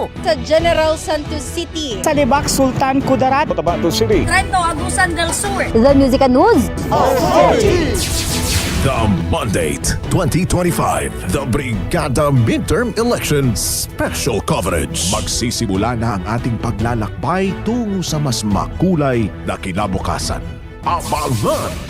Cebu. Sa General Santos City. Sa Libak, Sultan Kudarat. Cotabato City. Trento, Agusan del Sur. The Music and News. The Mandate 2025, the Brigada Midterm Election Special Coverage. Magsisimula na ang ating paglalakbay tungo sa mas makulay na kinabukasan. Abangan!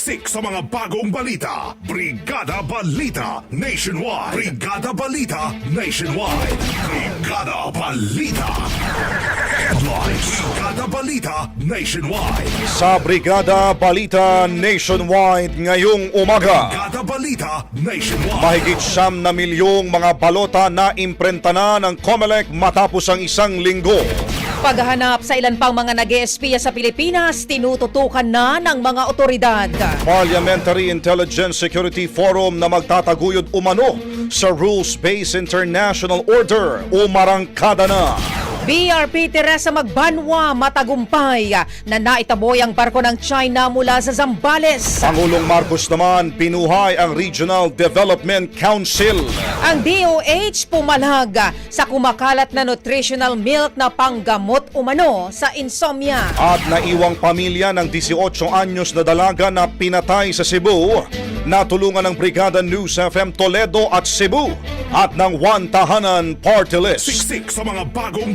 Siksik sa mga bagong balita. Brigada Balita Nationwide. Brigada Balita Nationwide. Brigada Balita. Headlines. Brigada Balita Nationwide. Sa Brigada Balita Nationwide ngayong umaga. Brigada Balita Nationwide. Mahigit siyam na milyong mga balota na imprenta na ng COMELEC matapos ang isang linggo. Paghahanap sa ilan pang mga nag sa Pilipinas, tinututukan na ng mga otoridad. Parliamentary Intelligence Security Forum na magtataguyod umano sa Rules-Based International Order umarangkada na. BRP Teresa Magbanwa matagumpay na naitaboy ang barko ng China mula sa Zambales. Pangulong Marcos naman pinuhay ang Regional Development Council. Ang DOH pumalag sa kumakalat na nutritional milk na panggamot umano sa insomnia. At naiwang pamilya ng 18 anyos na dalaga na pinatay sa Cebu. Natulungan ng Brigada News FM Toledo at Cebu at ng One Tahanan Party List. Siksik sa mga bagong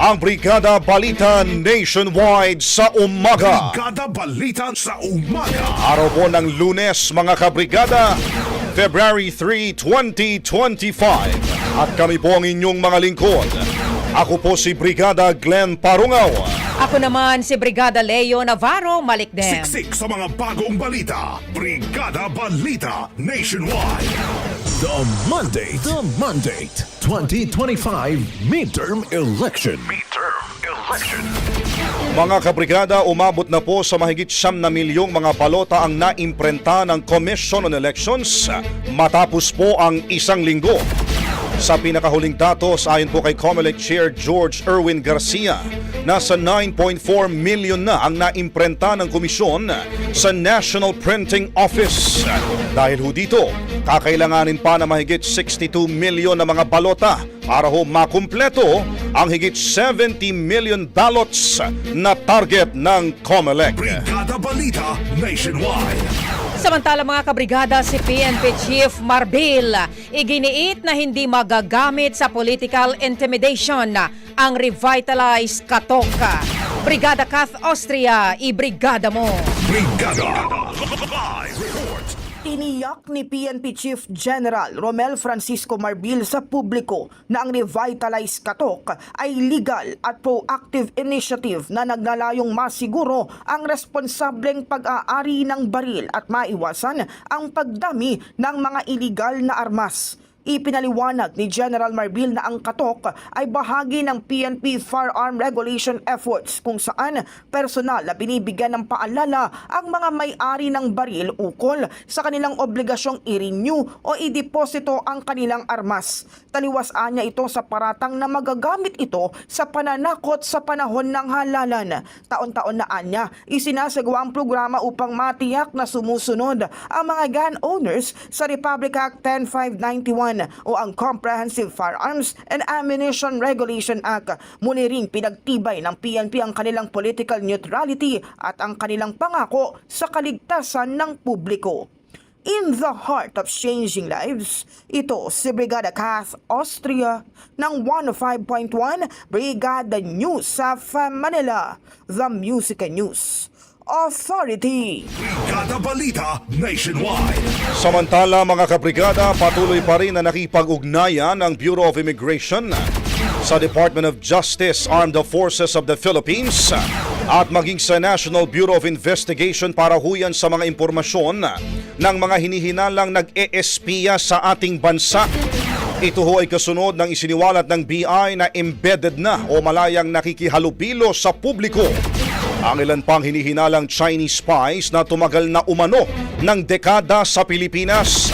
ang Brigada Balita Nationwide sa umaga. Brigada Balita sa Umaga. Araw po ng lunes mga kabrigada, February 3, 2025. At kami po ang inyong mga lingkod. Ako po si Brigada Glenn Parungaw. Ako naman si Brigada Leo Navarro Malikdem. Siksik sa mga bagong balita. Brigada Balita Nationwide. The Monday, the Monday, 2025 midterm election. Midterm election. Mga kabrigada, umabot na po sa mahigit siyam na milyong mga balota ang naimprenta ng Commission on Elections matapos po ang isang linggo. Sa pinakahuling datos, ayon po kay COMELEC Chair George Erwin Garcia, nasa 9.4 million na ang naimprenta ng komisyon sa National Printing Office. Dahil ho dito, kakailanganin pa na mahigit 62 million na mga balota para ho makumpleto ang higit 70 million ballots na target ng COMELEC. Brigada Balita Nationwide. Samantala mga kabrigada, si PNP Chief Marbil iginiit na hindi magagamit sa political intimidation ang revitalized Katoka. Brigada Kath Austria, ibrigada mo. Brigada Live Tiniyak ni PNP Chief General Romel Francisco Marbil sa publiko na ang Revitalize Katok ay legal at proactive initiative na naglalayong masiguro ang responsableng pag-aari ng baril at maiwasan ang pagdami ng mga illegal na armas. Ipinaliwanag ni General Marbil na ang katok ay bahagi ng PNP firearm regulation efforts kung saan personal na binibigyan ng paalala ang mga may-ari ng baril ukol sa kanilang obligasyong i-renew o i-deposito ang kanilang armas. Taliwasan niya ito sa paratang na magagamit ito sa pananakot sa panahon ng halalan. Taon-taon na anya, isinasagawa ang programa upang matiyak na sumusunod ang mga gun owners sa Republic Act 10591 o ang Comprehensive Firearms and Ammunition Regulation Act. Muli ring pinagtibay ng PNP ang kanilang political neutrality at ang kanilang pangako sa kaligtasan ng publiko. In the heart of changing lives, ito si Brigada Kath Austria ng 105.1 Brigada News sa Manila, The Music and News Authority. Brigada Balita Nationwide. Samantala mga kabrigada, patuloy pa rin na nakipag-ugnayan ng Bureau of Immigration sa Department of Justice, Armed Forces of the Philippines at maging sa National Bureau of Investigation para huyan sa mga impormasyon ng mga hinihinalang nag-ESPya sa ating bansa. Ito ho ay kasunod ng isiniwalat ng BI na embedded na o malayang nakikihalubilo sa publiko ang ilan pang hinihinalang Chinese spies na tumagal na umano ng dekada sa Pilipinas.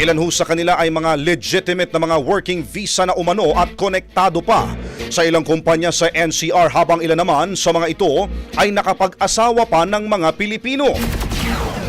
Ilan ho sa kanila ay mga legitimate na mga working visa na umano at konektado pa sa ilang kumpanya sa NCR habang ilan naman sa mga ito ay nakapag-asawa pa ng mga Pilipino.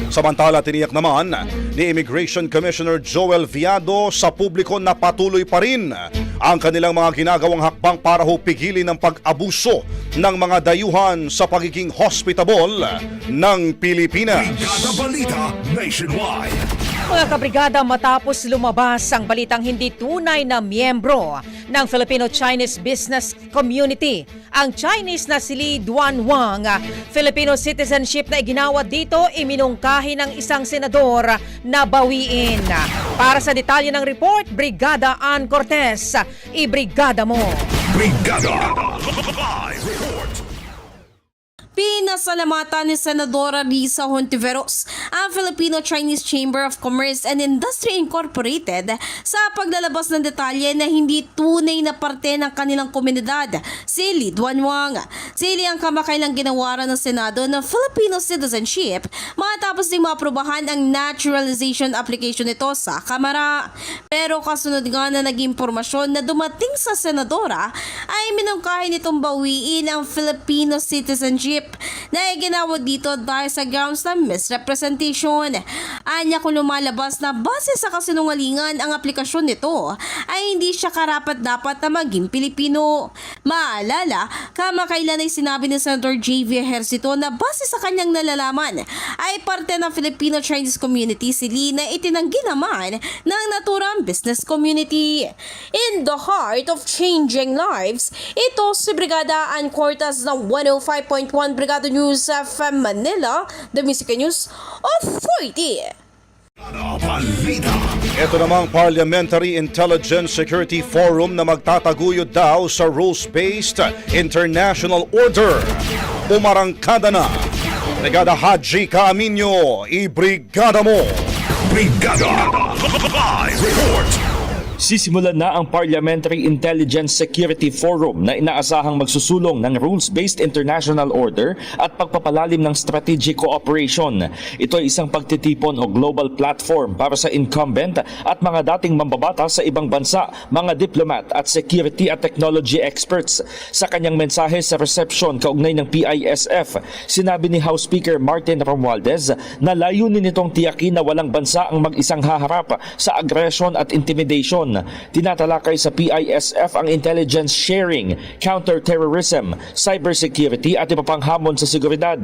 Samantala, tiniyak naman ni Immigration Commissioner Joel Viado sa publiko na patuloy pa rin ang kanilang mga ginagawang hakbang para ho pigilin ang pag-abuso ng mga dayuhan sa pagiging hospitable ng Pilipinas. Balita Nationwide. Mga kabrigada, matapos lumabas ang balitang hindi tunay na miyembro ng Filipino-Chinese Business Community, ang Chinese na si Li Duanwang, Filipino citizenship na iginawa dito, iminungkahi ng isang senador na bawiin. Para sa detalye ng report, Brigada Ann Cortez, ibrigada mo. Brigada Live Report. Pinasalamatan ni Senadora Risa Hontiveros ang Filipino-Chinese Chamber of Commerce and Industry Incorporated sa paglalabas ng detalye na hindi tunay na parte ng kanilang komunidad, si Li Duanwang. Si Li ang kamakailang ginawaran ng Senado ng Filipino citizenship matapos ding maaprubahan ang naturalization application nito sa Kamara. Pero kasunod nga na naging impormasyon na dumating sa Senadora ay minungkahi nitong bawiin ang Filipino citizenship na iginawad dito dahil sa grounds ng misrepresentation. Anya kung lumalabas na base sa kasinungalingan ang aplikasyon nito ay hindi siya karapat dapat na maging Pilipino. Maalala, kamakailan ay sinabi ni Senator J.V. Ejercito na base sa kanyang nalalaman ay parte ng Filipino-Chinese community si Lee na itinanggi naman ng naturang business community. In the heart of changing lives, ito si Brigada Ann Cortas ng 105.1 Brigada News FM Manila, the Music News Authority. Balita. Ito namang Parliamentary Intelligence Security Forum na magtataguyod daw sa rules-based international order. Umarangkada na. Brigada Haji Kaaminyo, ibrigada mo! Brigada. Live report. Sisimulan na ang Parliamentary Intelligence Security Forum na inaasahang magsusulong ng rules-based international order at pagpapalalim ng strategic cooperation. Ito ay isang pagtitipon o global platform para sa incumbent at mga dating mambabata sa ibang bansa, mga diplomat at security at technology experts. Sa kanyang mensahe sa reception kaugnay ng PISF, sinabi ni House Speaker Martin Romualdez na layunin nitong tiyakin na walang bansa ang mag-isang haharap sa aggression at intimidation. Tinatalakay sa PISF ang intelligence sharing, counter-terrorism, cybersecurity at iba pang hamon sa seguridad.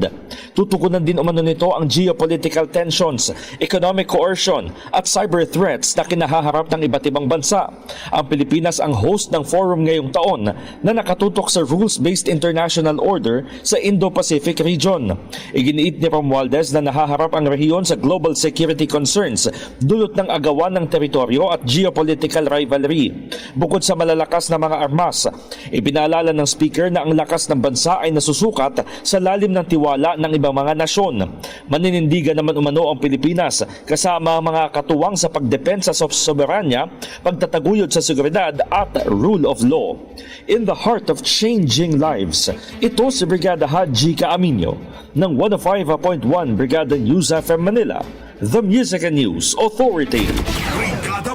Tutukunan din umano nito ang geopolitical tensions, economic coercion at cyber threats na kinahaharap ng iba't ibang bansa. Ang Pilipinas ang host ng forum ngayong taon na nakatutok sa rules-based international order sa Indo-Pacific region. Iginiit ni Romualdez na nahaharap ang rehiyon sa global security concerns dulot ng agawan ng teritoryo at geopolitical rivalry. Bukod sa malalakas na mga armas, ibinaalala ng speaker na ang lakas ng bansa ay nasusukat sa lalim ng tiwala ng ibang mga nasyon. Maninindigan naman umano ang Pilipinas kasama ang mga katuwang sa pagdepensa sa soberanya, pagtataguyod sa seguridad at rule of law. In the heart of changing lives, ito si Brigada Haji Kaaminyo ng 105.1 Brigada News FM Manila, The Music and News Authority.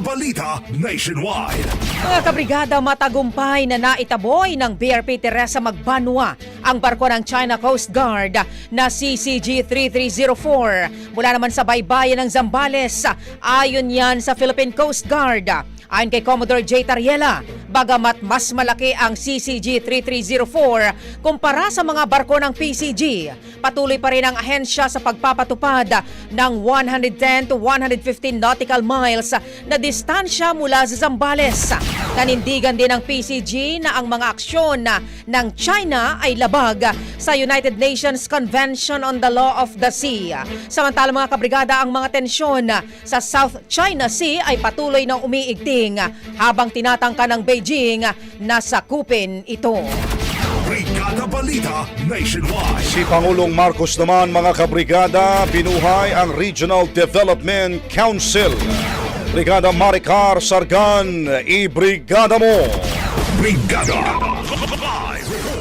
Balita Nationwide. Mga kabrigada, matagumpay na naitaboy ng BRP Teresa Magbanwa ang barko ng China Coast Guard na CCG-3304 mula naman sa baybayin ng Zambales. Ayon yan sa Philippine Coast Guard. Ayon kay Commodore J. Tariela, bagamat mas malaki ang CCG-3304 kumpara sa mga barko ng PCG, patuloy pa rin ang ahensya sa pagpapatupad ng 110 to 115 nautical miles na distansya mula sa Zambales. Nanindigan din ng PCG na ang mga aksyon ng China ay labag sa United Nations Convention on the Law of the Sea. Samantala mga kabrigada, ang mga tensyon sa South China Sea ay patuloy na umiigting habang tinatangka ng Beijing na sakupin ito. Brigada Balita Nationwide. Si Pangulong Marcos naman mga kabrigada, binuhay ang Regional Development Council. Brigada Maricar Sargan, ibrigada mo! Brigada. Live.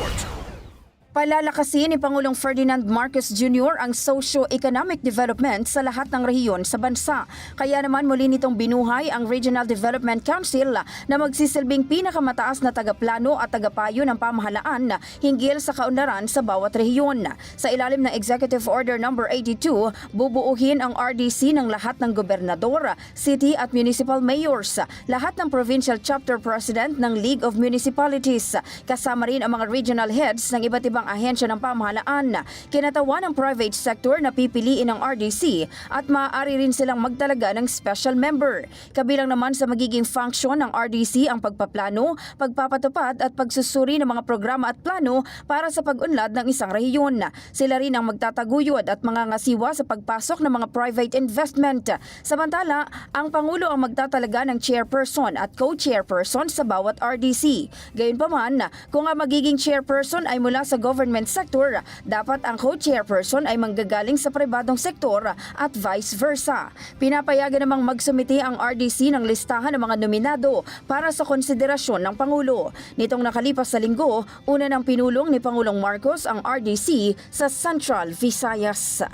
Palalakasin ni Pangulong Ferdinand Marcos Jr. ang socio-economic development sa lahat ng rehiyon sa bansa. Kaya naman muli nitong binuhay ang Regional Development Council na magsisilbing pinakamataas na tagaplano at tagapayo ng pamahalaan hinggil sa kaunlaran sa bawat rehiyon. Sa ilalim ng Executive Order No. 82, bubuuhin ang RDC ng lahat ng gobernador, city at municipal mayors, lahat ng provincial chapter president ng League of Municipalities, kasama rin ang mga regional heads ng iba't ibang ahensya ng pamahalaan. Kinatawan ng private sector na pipiliin ng RDC at maaari rin silang magtalaga ng special member. Kabilang naman sa magiging function ng RDC ang pagpaplano, pagpapatupad at pagsusuri ng mga programa at plano para sa pag-unlad ng isang rehiyon. Sila rin ang magtataguyod at mga ngasiwa sa pagpasok ng mga private investment. Samantala, ang Pangulo ang magtatalaga ng chairperson at co-chairperson sa bawat RDC. Gayunpaman, kung ang magiging chairperson ay mula sa government sector, dapat ang co-chairperson ay manggagaling sa pribadong sektor at vice versa. Pinapayagan namang magsumiti ang RDC ng listahan ng mga nominado para sa konsiderasyon ng Pangulo. Nitong nakalipas sa linggo, una ng pinulong ni Pangulong Marcos ang RDC sa Central Visayas.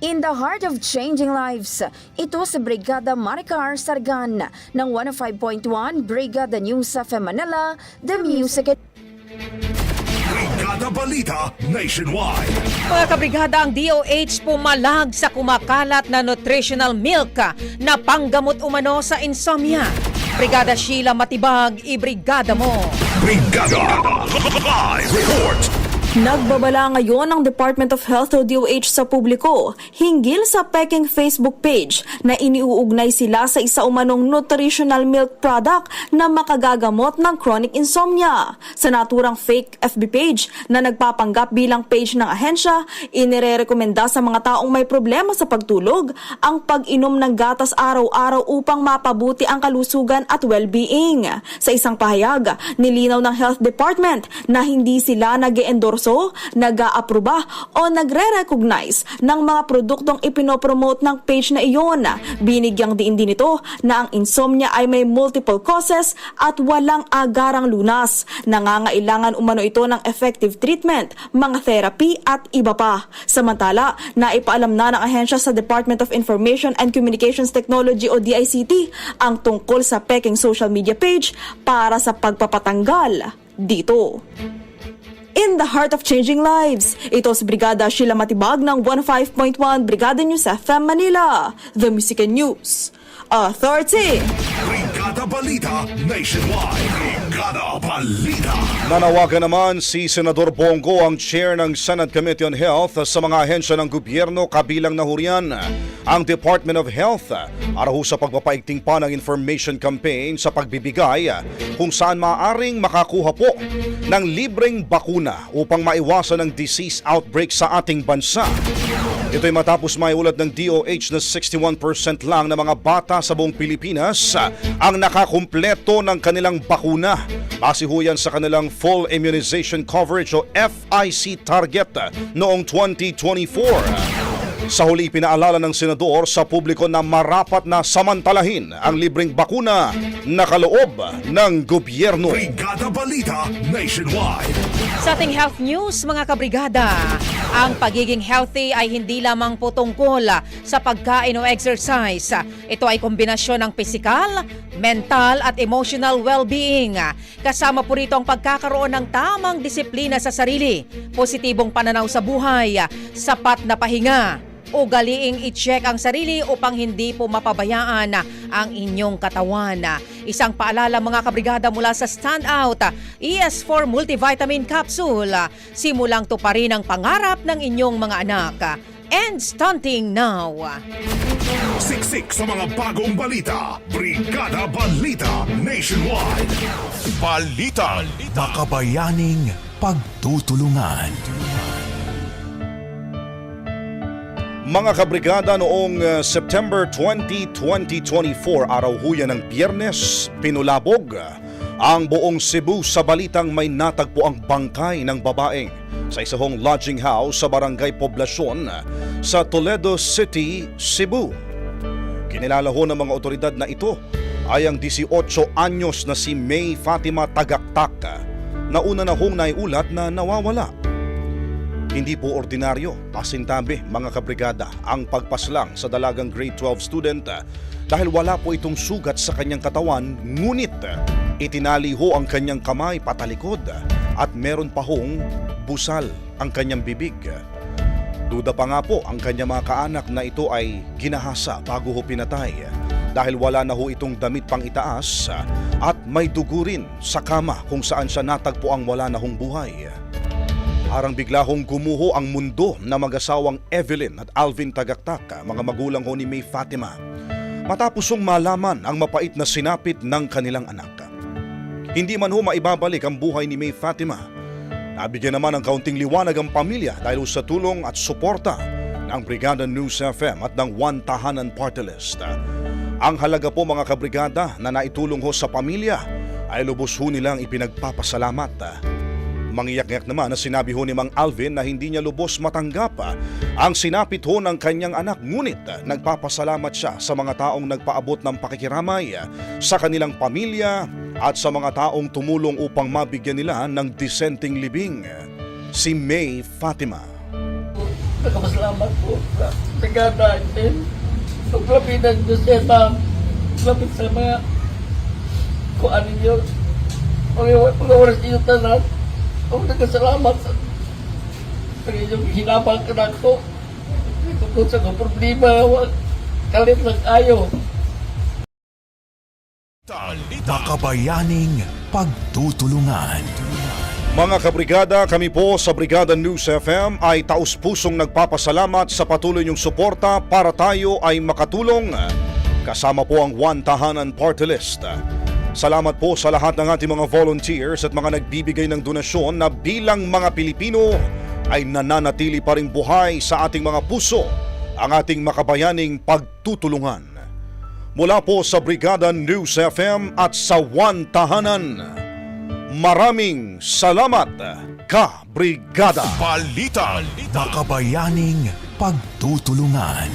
In the heart of changing lives, ito si Brigada Maricar Sargan ng 105.1 Brigada News sa Manila, The Music Brigada Balita Nationwide. Mga kabrigada, ang DOH pumalag sa kumakalat na nutritional milk na panggamot umano sa insomnia. Brigada Sheila Matibag, ibrigada mo. Brigada Live Report. Nagbabala ngayon ang Department of Health o DOH sa publiko hinggil sa peking Facebook page na iniuugnay sila sa isa umanong nutritional milk product na makagagamot ng chronic insomnia. Sa naturang fake FB page na nagpapanggap bilang page ng ahensya, inirerekomenda sa mga taong may problema sa pagtulog ang pag-inom ng gatas araw-araw upang mapabuti ang kalusugan at well-being. Sa isang pahayag, nilinaw ng Health Department na hindi sila nag endorso nag-aaproba o nagre-recognize ng mga produktong ipinopromote ng page na iyon. Binigyang diin din ito na ang insomnia ay may multiple causes at walang agarang lunas. Nangangailangan umano ito ng effective treatment, mga therapy at iba pa. Samantala, naipaalam na ng ahensya sa Department of Information and Communications Technology o DICT ang tungkol sa peking social media page para sa pagpapatanggal dito. In the heart of changing lives, ito si Brigada Sheila Matibag ng 15.1 Brigada News FM Manila, The Music and News Authority. Brigada Balita Nationwide. Brigada Balita. Nanawagan naman si Senador Bongo ang chair ng Senate Committee on Health sa mga ahensya ng gobyerno kabilang na hurian ang Department of Health para ho sa pagpapaigting pa ng information campaign sa pagbibigay kung saan maaring makakuha po ng libreng bakuna upang maiwasan ang disease outbreak sa ating bansa. Ito'y matapos may ulat ng DOH na 61% lang ng mga bata sa buong Pilipinas ang nakakumpleto ng kanilang bakuna. Base sa kanilang full immunization coverage o FIC target noong 2024. Sa huli pinaalala ng senador sa publiko na marapat na samantalahin ang libreng bakuna na kaloob ng gobyerno. Brigada Balita Nationwide. Sa ating health news, mga kabrigada, ang pagiging healthy ay hindi lamang po tungkol sa pagkain o exercise. Ito ay kombinasyon ng physical, mental at emotional well-being. Kasama po rito ang pagkakaroon ng tamang disiplina sa sarili, positibong pananaw sa buhay, sapat na pahinga, ugaliing i-check ang sarili upang hindi po mapabayaan ang inyong katawan. Isang paalala mga kabrigada mula sa Standout ES4 Multivitamin Capsule. Simulang to pa rin ang pangarap ng inyong mga anak. End stunting now. Siksik sa mga bagong balita. Brigada Balita Nationwide. Balita. Makabayaning pagtutulungan. Mga kabrigada noong uh, September 20, 2024, araw huya ng biyernes, pinulabog ang buong Cebu sa balitang may natagpo ang bangkay ng babaeng sa isahong lodging house sa barangay Poblasyon sa Toledo City, Cebu. Kinilala ho ng mga otoridad na ito ay ang 18 anyos na si May Fatima Tagaktak na una na hong naiulat na nawawala. Hindi po ordinaryo, pasintabi mga kabrigada ang pagpaslang sa dalagang grade 12 student ah, dahil wala po itong sugat sa kanyang katawan ngunit ah, itinali ho ang kanyang kamay patalikod ah, at meron pa hong busal ang kanyang bibig. Duda pa nga po ang kanyang mga kaanak na ito ay ginahasa bago ho pinatay dahil wala na ho itong damit pang itaas at may dugo rin sa kama kung saan siya natagpo ang wala na hong buhay. Parang bigla hong gumuho ang mundo na mag-asawang Evelyn at Alvin Tagaktak, mga magulang ho ni May Fatima. Matapos hong malaman ang mapait na sinapit ng kanilang anak. Hindi man ho maibabalik ang buhay ni May Fatima. Nabigyan naman ng kaunting liwanag ang pamilya dahil sa tulong at suporta ng Brigada News FM at ng One Tahanan Party List. Ang halaga po mga kabrigada na naitulong ho sa pamilya ay lubos ho nilang ipinagpapasalamat. Mangiyak-yak naman na sinabi ho ni Mang Alvin na hindi niya lubos matanggap ah, ang sinapit ho ng kanyang anak ngunit ah, nagpapasalamat siya sa mga taong nagpaabot ng pakikiramay ah, sa kanilang pamilya at sa mga taong tumulong upang mabigyan nila ng disenteng libing. Si May Fatima. Nagpapasalamat po sa brigada din. Paglapitan nyo siya na lapit sa mga kuan ninyo. Pag-oras ninyo tanan. Ako nagkasalamat sa Kaya yung hinabang ka na ko. Tungkol sa kong problema, kalit lang ayo. Makabayaning pagtutulungan. Mga kabrigada, kami po sa Brigada News FM ay taus-pusong nagpapasalamat sa patuloy niyong suporta para tayo ay makatulong. Kasama po ang One Tahanan Party List. Salamat po sa lahat ng ating mga volunteers at mga nagbibigay ng donasyon na bilang mga Pilipino ay nananatili pa rin buhay sa ating mga puso ang ating makabayaning pagtutulungan. Mula po sa Brigada News FM at sa One Tahanan. Maraming salamat, ka Brigada. Balita. Makabayaning pagtutulungan.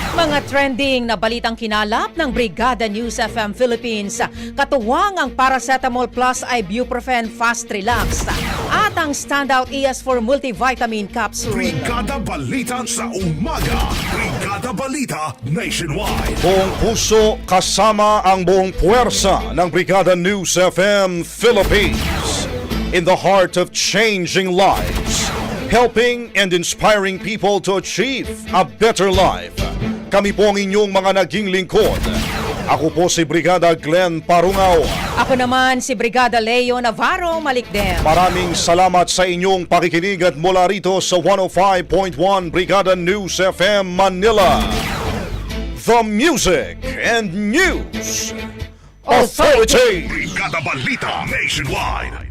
Mga trending na balitang kinalap ng Brigada News FM Philippines. Katuwang ang Paracetamol Plus Ibuprofen Fast Relax at ang Standout ES4 Multivitamin Capsule. Brigada Balita sa umaga. Brigada Balita Nationwide. Buong puso kasama ang buong puwersa ng Brigada News FM Philippines. In the heart of changing lives, helping and inspiring people to achieve a better life. Kami po ang inyong mga naging lingkod. Ako po si Brigada Glenn Parungaw. Ako naman si Brigada Leo Navarro Malikdem. Maraming salamat sa inyong pakikinig at mula rito sa 105.1 Brigada News FM Manila. The Music and News Authority. Brigada Balita Nationwide.